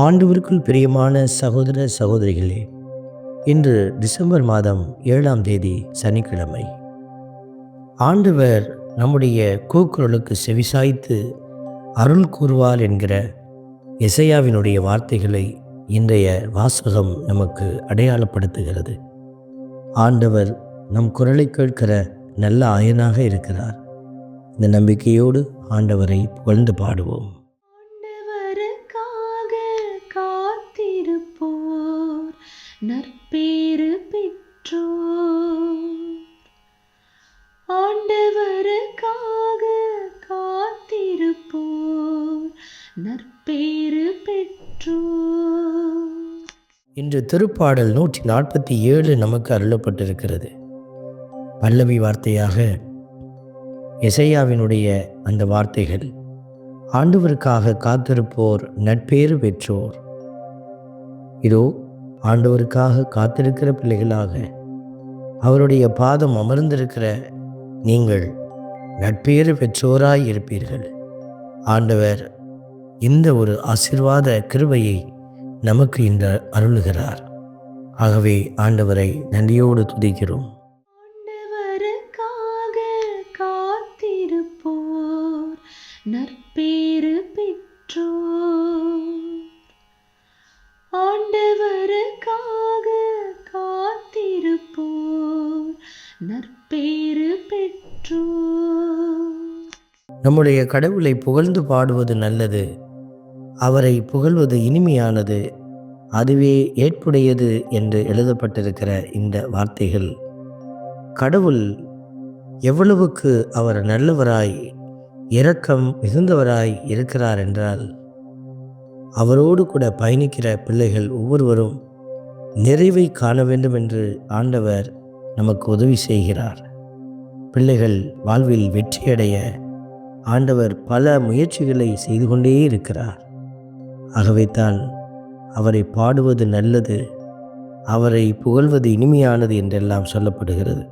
ஆண்டவருக்குள் பிரியமான சகோதர சகோதரிகளே இன்று டிசம்பர் மாதம் ஏழாம் தேதி சனிக்கிழமை. ஆண்டவர் நம்முடைய கூக்குரலுக்கு செவிசாய்த்து அருள் கூறுவார் என்கிற இசையாவினுடைய வார்த்தைகளை இன்றைய வாசகம் நமக்கு அடையாளப்படுத்துகிறது. ஆண்டவர் நம் குரலை கேட்கிற நல்ல ஆயனாக இருக்கிறார். இந்த நம்பிக்கையோடு ஆண்டவரை புகழ்ந்து பாடுவோம். நற்பேறு பெற்றோர். ஆண்டவருக்காக காத்திருப்போர். நற்பேறு பெற்றோர். இன்று திருப்பாடல் நூற்றி நாற்பத்தி ஏழு நமக்கு அருளப்பட்டிருக்கிறது. பல்லவி வார்த்தையாக எசையாவினுடைய அந்த வார்த்தைகள் ஆண்டவருக்காக காத்திருப்போர் நட்பேறு பெற்றோர். இதோ ஆண்டவருக்காக காத்திருக்கிற பிள்ளைகளாக. அவருடைய பாதம் அமர்ந்திருக்கிற நீங்கள் நட்பேறு பெற்றோராய் இருப்பீர்கள். ஆண்டவர் இந்த ஒரு ஆசிர்வாத கிருபையை நமக்கு இன்று அருளுகிறார். ஆகவே ஆண்டவரை நன்றியோடு துதிக்கிறோம். நற்பேறு பெற்றோ நம்முடைய கடவுளை புகழ்ந்து பாடுவது நல்லது. அவரை புகழ்வது இனிமையானது. அதுவே ஏற்புடையது என்று எழுதப்பட்டிருக்கிற இந்த வார்த்தைகள். கடவுள் எவ்வளவுக்கு அவர் நல்லவராய் இரக்கம் மிகுந்தவராய் இருக்கிறார் என்றால் அவரோடு கூட பயணிக்கிற பிள்ளைகள் ஒவ்வொருவரும் நிறைவை காண வேண்டும் என்று ஆண்டவர் நமக்கு உதவி செய்கிறார். பிள்ளைகள் வாழ்வில் வெற்றியடைய ஆண்டவர் பல முயற்சிகளை செய்து கொண்டே இருக்கிறார். ஆகவே தான் அவரை பாடுவது நல்லது அவரை புகழ்வது இனிமையானது என்றெல்லாம் சொல்லப்படுகிறது.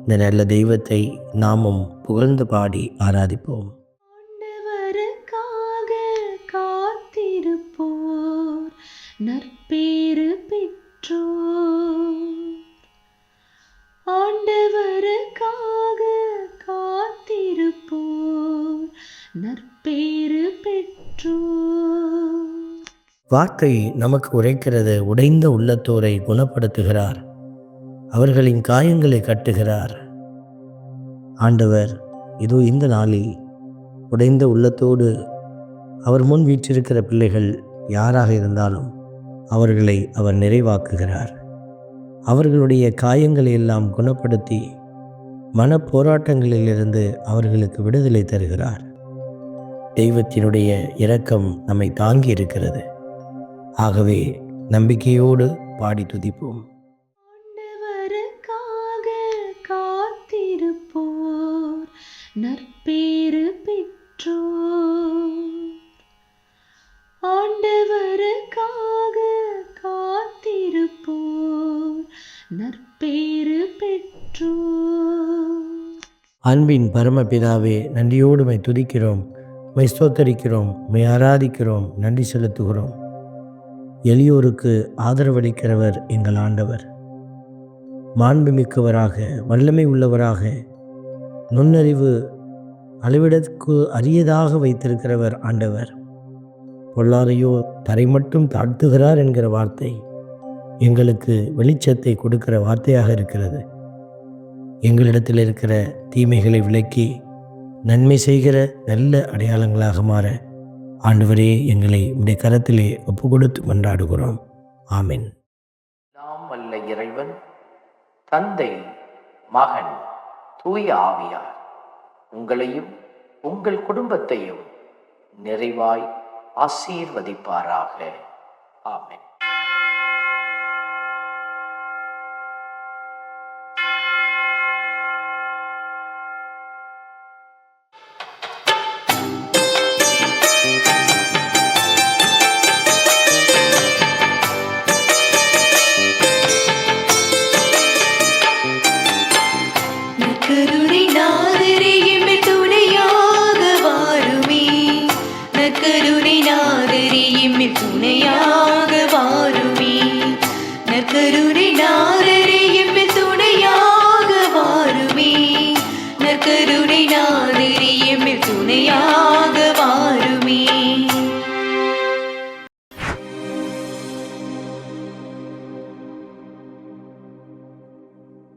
இந்த நல்ல தெய்வத்தை நாமும் புகழ்ந்து பாடி ஆராதிப்போம். நற்பேறு பெற்றோ வார்த்தை நமக்கு உரைக்கிறது உடைந்த உள்ளத்தோரை குணப்படுத்துகிறார். அவர்களின் காயங்களை கட்டுகிறார். ஆண்டவர் இதோ இந்த நாளில் உடைந்த உள்ளத்தோடு அவர் முன் வீற்றிருக்கிற பிள்ளைகள் யாராக இருந்தாலும் அவர்களை அவர் நிறைவாக்குகிறார். அவர்களுடைய காயங்களை எல்லாம் குணப்படுத்தி மன போராட்டங்களிலிருந்து அவர்களுக்கு விடுதலை தருகிறார். தெய்வத்தினுடைய இரக்கம் நம்மை தாங்கி இருக்கிறது ஆகவே நம்பிக்கையோடு பாடி துதிப்போம். காத்திருப்போர் நற்பேறு பெற்றோர். ஆண்டவருக்காக காத்திருப்போர் நற்பேறு பெற்றோர். அன்பின் பரமபிதாவே நன்றியோடு மை துதிக்கிறோம். மை ஸ்தோத்தரிக்கிறோம் மை ஆராதிக்கிறோம் நன்றி செலுத்துகிறோம். எளியோருக்கு ஆதரவளிக்கிறவர் எங்கள் ஆண்டவர். மாண்புமிக்கவராக வல்லமை உள்ளவராக நுண்ணறிவு அளவிடற்கு அரியதாக வைத்திருக்கிறவர் ஆண்டவர். பொல்லாரையோ தரை மட்டும் தாழ்த்துகிறார் என்கிற வார்த்தை எங்களுக்கு வெளிச்சத்தை கொடுக்கிற வார்த்தையாக இருக்கிறது. எங்களிடத்தில் இருக்கிற தீமைகளை விலக்கி நன்மை செய்கிற நல்ல அடையாளங்களாக மாற ஆண்டவரே எங்களை உடைய கரத்திலே ஒப்பு கொடுத்து கொண்டாடுகிறோம் ஆமீன். நாம் வல்ல இறைவன் தந்தை மகன் தூய ஆவியார். உங்களையும் உங்கள் குடும்பத்தையும் நிறைவாய் ஆசீர்வதிப்பாராக. ஆமென். துணையாக வாருமே. நற்கருணை நாரரே எம்மை துணையாக வாருமே. நற்கருணை நாரரே எம்மை துணையாக